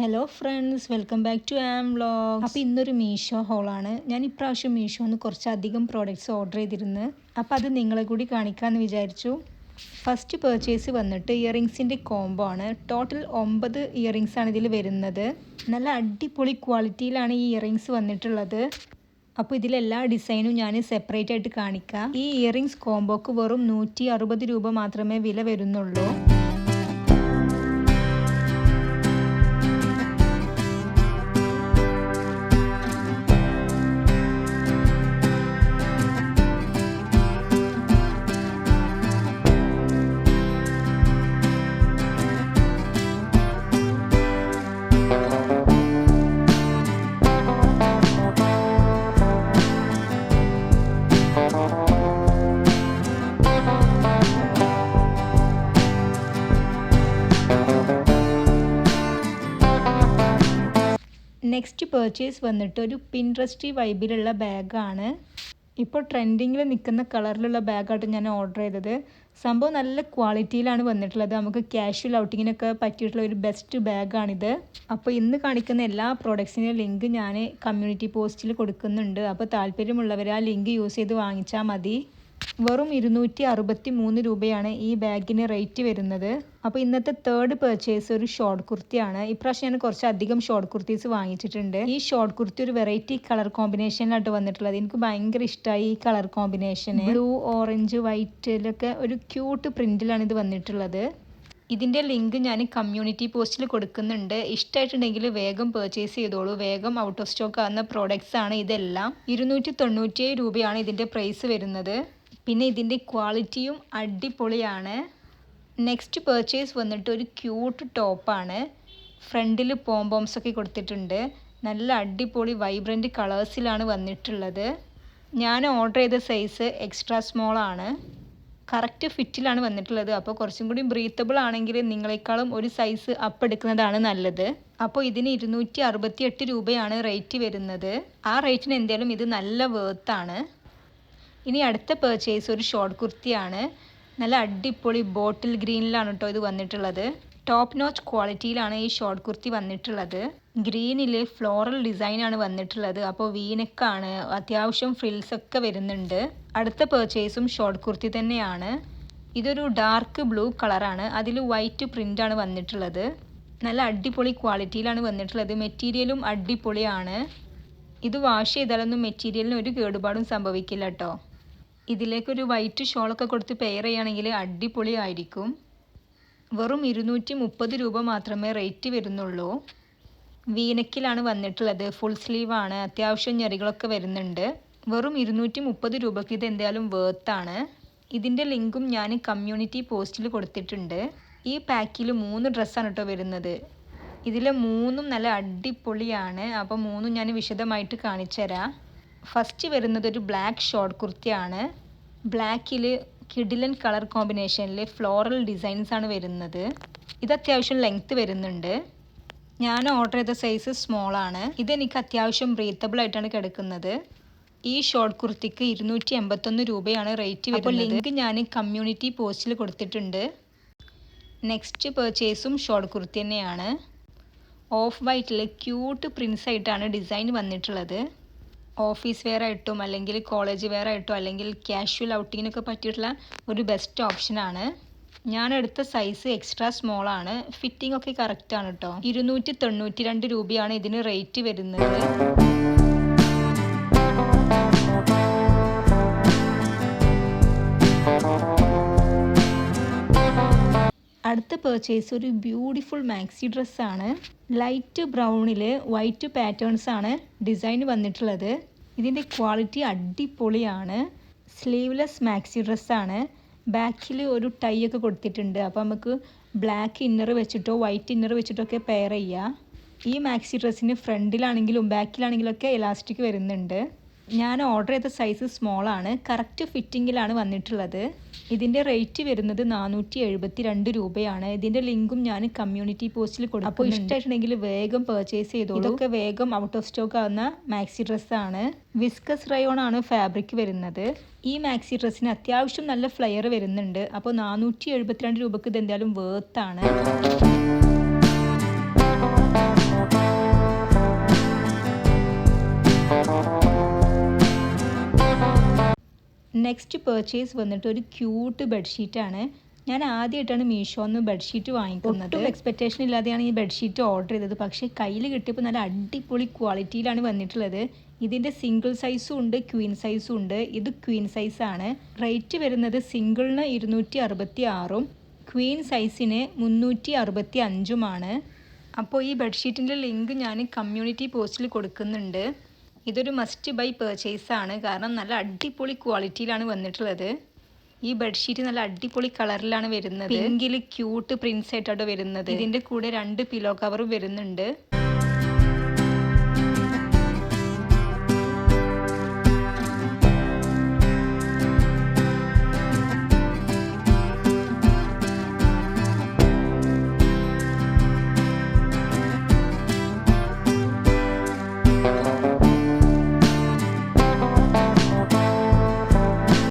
Hello friends welcome back to um vlog അപ്പോൾ ഇന്നൊരു മീഷോ ഹോളാണ് ഞാൻ ഇപ്രാവശ്യം മീഷോന്ന് കുറച്ചധികം പ്രോഡക്റ്റ്സ് ഓർഡർ ചെയ്തിരുന്നു. അപ്പോൾ അത് നിങ്ങളെ കൂടി കാണിക്കാമെന്ന് വിചാരിച്ചു. ഫസ്റ്റ് പർച്ചേസ് വന്നിട്ട് ഇയറിങ്സിന്റെ കോംബോ ആണ്. ടോട്ടൽ ഒമ്പത് ഇയറിങ്സ് ആണ് ഇതിൽ വരുന്നത്. നല്ല അടിപൊളി ക്വാളിറ്റിയിലാണ് ഈ ഇയറിങ്സ് വന്നിട്ടുള്ളത്. അപ്പോൾ ഇതിലെല്ലാ ഡിസൈനും ഞാൻ സെപ്പറേറ്റ് ആയിട്ട് കാണിക്കാം. ഈ ഇയറിങ്സ് കോംബോക്ക് വെറും നൂറ്റി രൂപ മാത്രമേ വില വരുന്നുള്ളൂ. നെക്സ്റ്റ് പേർച്ചേസ് വന്നിട്ട് ഒരു പിൻട്രസ്റ്റി വൈബിലുള്ള ബാഗാണ് ഇപ്പോൾ ട്രെൻഡിങ്ങിൽ നിൽക്കുന്ന കളറിലുള്ള ബാഗായിട്ട് ഞാൻ ഓർഡർ ചെയ്തത്. സംഭവം നല്ല ക്വാളിറ്റിയിലാണ് വന്നിട്ടുള്ളത്. നമുക്ക് ക്യാഷ്വൽ ഔട്ടിങ്ങിനൊക്കെ പറ്റിയിട്ടുള്ള ഒരു ബെസ്റ്റ് ബാഗാണിത് അപ്പോൾ ഇന്ന് കാണിക്കുന്ന എല്ലാ പ്രോഡക്ട്സിന്റെ ലിങ്ക് ഞാൻ കമ്മ്യൂണിറ്റി പോസ്റ്റിൽ കൊടുക്കുന്നുണ്ട്. അപ്പോൾ താല്പര്യമുള്ളവർ ആ ലിങ്ക് യൂസ് ചെയ്ത് വാങ്ങിച്ചാൽ മതി. വെറും ഇരുന്നൂറ്റി അറുപത്തി മൂന്ന് രൂപയാണ് ഈ ബാഗിന് റേറ്റ് വരുന്നത്. അപ്പോൾ ഇന്നത്തെ തേർഡ് പെർച്ചേസ് ഒരു ഷോർട്ട് കുർത്തിയാണ്. ഇപ്രാവശ്യം ഞാൻ കുറച്ചധികം ഷോർട്ട് കുർത്തീസ് വാങ്ങിച്ചിട്ടുണ്ട്. ഈ ഷോർട്ട് കുർത്തി ഒരു വെറൈറ്റി കളർ കോമ്പിനേഷനിലായിട്ട് വന്നിട്ടുള്ളത്. എനിക്ക് ഭയങ്കര ഇഷ്ടമായി ഈ കളർ കോമ്പിനേഷൻ ബ്ലൂ ഓറഞ്ച് വൈറ്റിലൊക്കെ ഒരു ക്യൂട്ട് പ്രിന്റിലാണ് ഇത് വന്നിട്ടുള്ളത്. ഇതിന്റെ ലിങ്ക് ഞാൻ കമ്മ്യൂണിറ്റി പോസ്റ്റിൽ കൊടുക്കുന്നുണ്ട്. ഇഷ്ടമായിട്ടുണ്ടെങ്കിൽ വേഗം പർച്ചേസ് ചെയ്തോളൂ. വേഗം ഔട്ട് ഓഫ് സ്റ്റോക്ക് ആകുന്ന പ്രോഡക്റ്റ്സ് ആണ് ഇതെല്ലാം. ഇരുന്നൂറ്റി തൊണ്ണൂറ്റി രൂപയാണ് ഇതിന്റെ പ്രൈസ് വരുന്നത്. പിന്നെ ഇതിന്റെ ക്വാളിറ്റിയും അടിപൊളിയാണ്. നെക്സ്റ്റ് പേർച്ചേസ് വന്നിട്ട് ഒരു ക്യൂട്ട് ടോപ്പാണ് ഫ്രണ്ടിൽ പോംബോംസൊക്കെ കൊടുത്തിട്ടുണ്ട്. നല്ല അടിപൊളി വൈബ്രന്റ് കളേഴ്സിലാണ് വന്നിട്ടുള്ളത്. ഞാൻ ഓർഡർ ചെയ്ത സൈസ് എക്സ്ട്രാ സ്മോൾ ആണ്. കറക്റ്റ് ഫിറ്റിലാണ് വന്നിട്ടുള്ളത്. അപ്പോൾ കുറച്ചും കൂടി ബ്രീത്തബിൾ ആണെങ്കിൽ നിങ്ങളെക്കാളും ഒരു സൈസ് അപ്പ് എടുക്കുന്നതാണ് നല്ലത്. അപ്പോൾ ഇതിന് ഇരുന്നൂറ്റി അറുപത്തി എട്ട് രൂപയാണ് റേറ്റ് വരുന്നത്. ആ റേറ്റിന് എന്തായാലും ഇത് നല്ല വേർത്താണ് ഇനി അടുത്ത പേർച്ചേസ് ഒരു ഷോർട്ട് കുർത്തിയാണ്. നല്ല അടിപൊളി ബോട്ടിൽ ഗ്രീനിലാണ് കേട്ടോ ഇത് വന്നിട്ടുള്ളത്. ടോപ്പ് നോച്ച് ക്വാളിറ്റിയിലാണ് ഈ ഷോർട്ട് കുർത്തി വന്നിട്ടുള്ളത്. ഗ്രീനിൽ ഫ്ലോറൽ ഡിസൈനാണ് വന്നിട്ടുള്ളത്. അപ്പോൾ വീനക്കാണ് അത്യാവശ്യം ഫ്രിൽസ് ഒക്കെ വരുന്നുണ്ട്. അടുത്ത പേർച്ചേസും ഷോർട്ട് കുർത്തി തന്നെയാണ്. ഇതൊരു ഡാർക്ക് ബ്ലൂ കളറാണ് അതിൽ വൈറ്റ് പ്രിന്റാണ് വന്നിട്ടുള്ളത്. നല്ല അടിപൊളി ക്വാളിറ്റിയിലാണ് വന്നിട്ടുള്ളത്. മെറ്റീരിയലും അടിപൊളിയാണ്. ഇത് വാഷ് ചെയ്താലൊന്നും മെറ്റീരിയലിന് ഒരു കേടുപാടും സംഭവിക്കില്ല കേട്ടോ ഇതിലേക്കൊരു വൈറ്റ് ഷോളൊക്കെ കൊടുത്ത് പെയർ ചെയ്യുകയാണെങ്കിൽ അടിപൊളിയായിരിക്കും. വെറും ഇരുന്നൂറ്റി മുപ്പത് രൂപ മാത്രമേ റേറ്റ് വരുന്നുള്ളൂ. വീനക്കിലാണ് വന്നിട്ടുള്ളത്. ഫുൾ സ്ലീവാണ് അത്യാവശ്യം ഞെറികളൊക്കെ വരുന്നുണ്ട്. വെറും ഇരുന്നൂറ്റി മുപ്പത് രൂപയ്ക്ക് ഇത് എന്തായാലും വേർത്താണ് ഇതിന്റെ ലിങ്കും ഞാൻ കമ്മ്യൂണിറ്റി പോസ്റ്റിൽ കൊടുത്തിട്ടുണ്ട്. ഈ പാക്കിൽ മൂന്ന് ഡ്രസ്സാണ് കേട്ടോ വരുന്നത്. ഇതിലെ മൂന്നും നല്ല അടിപൊളിയാണ്. അപ്പോൾ മൂന്നും ഞാൻ വിശദമായിട്ട് കാണിച്ചു തരാം ഫസ്റ്റ് വരുന്നത് ഒരു ബ്ലാക്ക് ഷോർട്ട് കുർത്തിയാണ്. ബ്ലാക്കിൽ കിഡിലൻ കളർ കോമ്പിനേഷനിൽ ഫ്ലോറൽ ഡിസൈൻസ് ആണ് വരുന്നത്. ഇത് അത്യാവശ്യം ലെങ്ത്ത് വരുന്നുണ്ട്. ഞാൻ ഓർഡർ ചെയ്ത സൈസ് സ്മോൾ ആണ്. ഇതെനിക്ക് അത്യാവശ്യം ബ്രീത്തബിൾ ആയിട്ടാണ് കിടക്കുന്നത്. ഈ ഷോർട്ട് കുർത്തിക്ക് ഇരുന്നൂറ്റി എൺപത്തൊന്ന് രൂപയാണ് റേറ്റ് വരുന്നത്. ലിങ്ക് ഞാൻ കമ്മ്യൂണിറ്റി പോസ്റ്റിൽ കൊടുത്തിട്ടുണ്ട്. നെക്സ്റ്റ് പർച്ചേസും ഷോർട്ട് കുർത്തി തന്നെയാണ്. ഓഫ് വൈറ്റിൽ ക്യൂട്ട് പ്രിൻസ് ആയിട്ടാണ് ഡിസൈൻ വന്നിട്ടുള്ളത്. ഓഫീസ് വെയർ ആയിട്ടും അല്ലെങ്കിൽ കോളേജ് വെയർ ആയിട്ടും അല്ലെങ്കിൽ കാഷ്വൽ ഔട്ടിങ്ങിനൊക്കെ പറ്റിയിട്ടുള്ള ഒരു ബെസ്റ്റ് ഓപ്ഷനാണ് ഞാൻ എടുത്ത സൈസ് എക്സ്ട്രാ സ്മോൾ ആണ്. ഫിറ്റിംഗ് ഒക്കെ കറക്റ്റ് ആണ് കേട്ടോ ഇരുന്നൂറ്റി തൊണ്ണൂറ്റി രണ്ട് രൂപയാണ് ഇതിന് റേറ്റ് വരുന്നത്. അടുത്ത പേർച്ചേസ് ഒരു ബ്യൂട്ടിഫുൾ മാക്സി ഡ്രസ്സാണ് ലൈറ്റ് ബ്രൗണിൽ വൈറ്റ് പാറ്റേൺസ് ആണ് ഡിസൈൻ വന്നിട്ടുള്ളത്. ഇതിന്റെ ക്വാളിറ്റി അടിപൊളിയാണ്. സ്ലീവ്ലെസ് മാക്സി ഡ്രസ്സാണ് ബാക്കിൽ ഒരു ടൈ ഒക്കെ കൊടുത്തിട്ടുണ്ട്. അപ്പോൾ നമുക്ക് ബ്ലാക്ക് ഇന്നർ വെച്ചിട്ടോ വൈറ്റ് ഇന്നർ വെച്ചിട്ടോ ഒക്കെ പെയർ ചെയ്യാം. ഈ മാക്സി ഡ്രസ്സിന് ഫ്രണ്ടിലാണെങ്കിലും ബാക്കിലാണെങ്കിലും ഒക്കെ എലാസ്റ്റിക് വരുന്നുണ്ട്. ഞാൻ ഓർഡർ ചെയ്ത സൈസ് സ്മോൾ ആണ്. കറക്റ്റ് ഫിറ്റിങ്ങിലാണ് വന്നിട്ടുള്ളത്. ഇതിന്റെ റേറ്റ് വരുന്നത് നാനൂറ്റി എഴുപത്തി രണ്ട് രൂപയാണ്. ഇതിന്റെ ലിങ്കും ഞാൻ കമ്മ്യൂണിറ്റി പോസ്റ്റിൽ കൊടുക്കും അപ്പോൾ ഇഷ്ടമായിട്ടുണ്ടെങ്കിൽ വേഗം പർച്ചേസ് ചെയ്തോളൂ. ഇതൊക്കെ വേഗം ഔട്ട് ഓഫ് സ്റ്റോക്ക് ആവുന്ന മാക്സി ഡ്രസ്സാണ് വിസ്കസ് റയോൺ ആണ് ഫാബ്രിക് വരുന്നത്. ഈ മാക്സി ഡ്രസ്സിന് അത്യാവശ്യം നല്ല ഫ്ലെയർ വരുന്നുണ്ട്. അപ്പോൾ നാനൂറ്റി എഴുപത്തിരണ്ട് രൂപക്ക് ഇത് എന്തായാലും വേർത്താണ് നെക്സ്റ്റ് പർച്ചേസ് വന്നിട്ട് ഒരു ക്യൂട്ട് ബെഡ്ഷീറ്റാണ് ഞാൻ ആദ്യമായിട്ടാണ് മീഷോന്ന് ബെഡ്ഷീറ്റ് വാങ്ങിക്കുന്നത്. എക്സ്പെക്റ്റേഷൻ ഇല്ലാതെയാണ് ഈ ബെഡ്ഷീറ്റ് ഓർഡർ ചെയ്തത്. പക്ഷേ കയ്യിൽ കിട്ടിയപ്പോൾ നല്ല അടിപൊളി ക്വാളിറ്റിയിലാണ് വന്നിട്ടുള്ളത്. ഇതിന്റെ സിംഗിൾ സൈസും ഉണ്ട് ക്വീൻ സൈസും ഉണ്ട്. ഇത് ക്വീൻ സൈസാണ് റേറ്റ് വരുന്നത് സിംഗിളിന് ഇരുന്നൂറ്റി അറുപത്തി ആറും ക്വീൻ സൈസിന് മുന്നൂറ്റി അറുപത്തി അഞ്ചുമാണ് അപ്പോൾ ഈ ബെഡ്ഷീറ്റിന്റെ ലിങ്ക് ഞാൻ കമ്മ്യൂണിറ്റി പോസ്റ്റിൽ കൊടുക്കുന്നുണ്ട്. ഇതൊരു മസ്റ്റ് ബൈ പേർച്ചേസ് ആണ്. കാരണം നല്ല അടിപൊളി ക്വാളിറ്റിയിലാണ് വന്നിട്ടുള്ളത്. ഈ ബെഡ്ഷീറ്റ് നല്ല അടിപൊളി കളറിലാണ് വരുന്നത്. പിങ്കിൽ ക്യൂട്ട് പ്രിൻസ് ആയിട്ടാണ് വരുന്നത്. ഇതിന്റെ കൂടെ രണ്ട് പില്ലോ കവറും വരുന്നുണ്ട്.